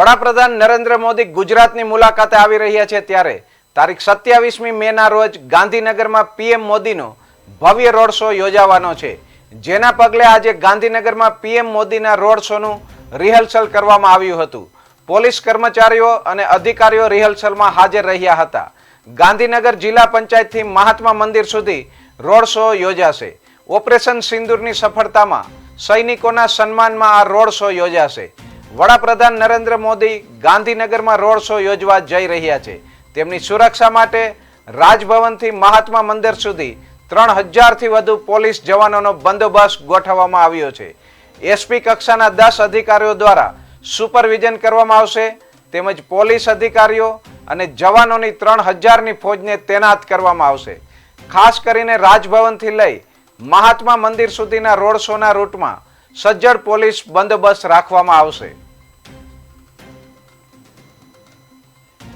વડાપ્રધાન નરેન્દ્ર મોદી ગુજરાતની મુલાકાતે આવી રહ્યા છે ત્યારે તારીખ સત્યાવીસમી મેના રોજ ગાંધીનગરમાં પીએમ મોદીનો ભવ્ય રોડ શો યોજાવાનો છે. જેના પગલે આજે ગાંધીનગરમાં પીએમ મોદીના રોડ શોનું રિહર્સલ કરવામાં આવ્યું હતું. પોલીસ કર્મચારીઓ અને અધિકારીઓ રિહર્સલમાં હાજર રહ્યા હતા. ગાંધીનગર જિલ્લા પંચાયતથી મહાત્મા મંદિર સુધી રોડ શો યોજાશે. ઓપરેશન સિંદૂરની સફળતામાં સૈનિકોના સન્માનમાં આ રોડ શો યોજાશે. વડાપ્રધાન નરેન્દ્ર મોદી ગાંધીનગરમાં રોડ શો યોજવા જઈ રહ્યા છે. તેમની સુરક્ષા માટે રાજભવનથી મહાત્મા મંદિર સુધી ત્રણ હજારથી વધુ પોલીસ જવાનોનો બંદોબસ્ત ગોઠવવામાં આવ્યો છે. એસપી કક્ષાના દસ અધિકારીઓ દ્વારા સુપરવિઝન કરવામાં આવશે. તેમજ પોલીસ અધિકારીઓ અને જવાનોની ત્રણ હજારની ફોજને તૈનાત કરવામાં આવશે. ખાસ કરીને રાજભવનથી લઈ મહાત્મા મંદિર સુધીના રોડ શોના રૂટમાં સજ્જડ પોલીસ બંદોબસ્ત રાખવામાં આવશે.